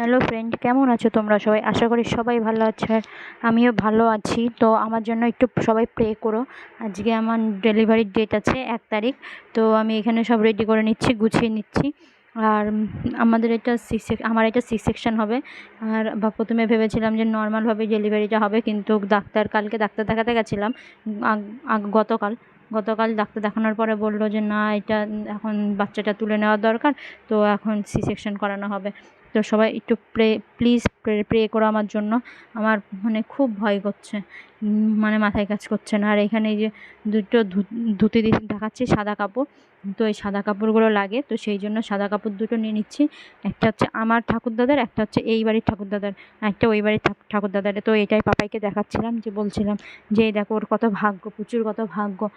Hello friend কেমন আছো তোমরা সবাই? আশা করি সবাই ভালো আছে। আমিও ভালো আছি। তো আমার জন্য একটু সবাই প্রে করো। আজকে আমার ডেলিভারির ডেট আছে এক তারিখ। তো আমি এখানে সব রেডি করে নিচ্ছি, গুছিয়ে নিচ্ছি। আর আমাদের এটা সিক্স আমার এটা সিক্স সেকশন হবে। আর বা প্রথমে ভেবেছিলাম যে নর্মালভাবে ডেলিভারিটা হবে, কিন্তু ডাক্তার, কালকে ডাক্তার দেখাতে গেছিলাম। গতকাল। গতকাল ডাক্তার দেখানোর পরে বলল যে, না, এটা এখন বাচ্চাটা তুলে নেওয়ার দরকার। তো এখন সি সেকশন করানো হবে। তো সবাই একটু প্রে প্লিজ প্রে করো আমার জন্য। আমার মানে খুব ভয় করছে। মানে মাথায় কাজ করছে না। আর এখানে যে দুটো ধুতি দিয়ে দেখাচ্ছি, সাদা কাপড়। তো এই সাদা কাপড়গুলো লাগে, তো সেই জন্য সাদা কাপড় দুটো নিয়ে নিচ্ছি। একটা হচ্ছে আমার ঠাকুরদাদার একটা হচ্ছে এই বাড়ির ঠাকুরদাদার একটা ওই বাড়ির ঠাক- ঠাকুরদাদার তো এটাই পাপাইকে দেখাচ্ছিলাম, যে বলছিলাম যে দেখো, ওর কত ভাগ্য, প্রচুর কত ভাগ্য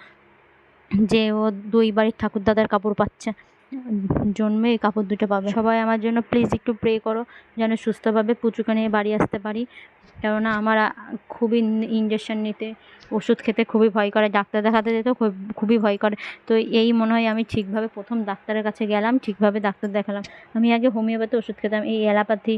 যে, ও দুই বাড়ির ঠাকুরদাদার কাপড় পাচ্ছে। জন্মে এই কাপড় দুটো পাবে। সবাই আমার জন্য প্লিজ একটু প্রে করো, যেন সুস্থভাবে পুচুকে নিয়ে বাড়ি আসতে পারি। কেননা আমার খুবই ইঞ্জেকশন নিতে, ওষুধ খেতে খুবই ভয় করে, ডাক্তার দেখাতে যেতেও খুব, খুবই ভয় করে। তো এই মনে হয় আমি ঠিকভাবে প্রথম ডাক্তারের কাছে গেলাম, ঠিকভাবে ডাক্তার দেখালাম। আমি আগে হোমিওপ্যাথি ওষুধ খেতাম, এই অ্যালোপ্যাথি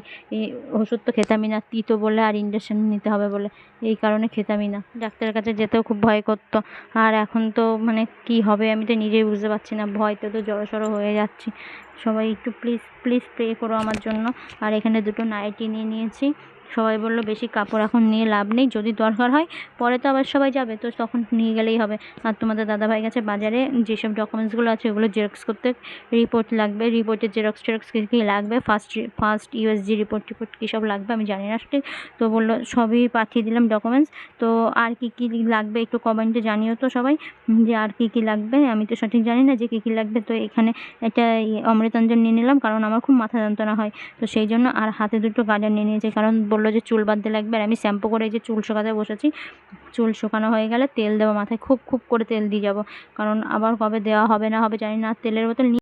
ওষুধ তো খেতামই না, তিতো বলে আর ইঞ্জেকশন নিতে হবে বলে, এই কারণে খেতামই না। ডাক্তারের কাছে যেতেও খুব ভয় করতো, আর এখন তো মানে কি হবে আমি তো নিজেই বুঝতে পারছি না, ভয়তে তো জড়সড় হয়ে যাচ্ছি। সবাই একটু প্লিজ প্লিজ প্রে করো আমার জন্য। আর এখানে দুটো নাইটি নিয়ে নিয়েছি। সবাই বলল, বেশি কাপড় এখন নিয়ে লাভ নেই, যদি দরকার হয়, পরে তো আবার সবাই যাবে। তো তখন নিয়ে গেলেই হবে। আর তোমাদের দাদাভাই গেছে বাজারে যেসব ডকুমেন্টসগুলো আছে, ওগুলো জেরক্স করতে রিপোর্ট লাগবে। রিপোর্টের জেরক্স টেরক্স কী কী লাগবে? ফার্স্ট ফার্স্ট ইউএসজি রিপোর্ট টিপোর্ট কী সব লাগবে? আমি জানি না ঠিক তো বলল, সবই পাঠিয়ে দিলাম ডকুমেন্টস তো আর কী কী লাগবে একটু কমেন্টে জানিও তো সবাই, যে আর কী কী লাগবে? আমি তো সঠিক জানি না যে কী কী লাগবে। তো এখানে এই অমৃতাঞ্জন নিয়ে নিলাম, কারণ আমার খুব মাথা যন্ত্রণা হয়। তো সেই জন্য আর হাতে দুটো গার্ডার নিয়ে নিয়েছে, কারণ বলল যে চুল বাঁধতে লাগবে আর আমি শ্যাম্পু করে যে চুল শুকাতে বসেছি, চুল শুকানো হয়ে গেলে তেল দেবো মাথায়, খুব খুব করে তেল দিয়ে যাব। কারণ আবার কবে দেওয়া হবে না হবে জানি না, তেলের বোতল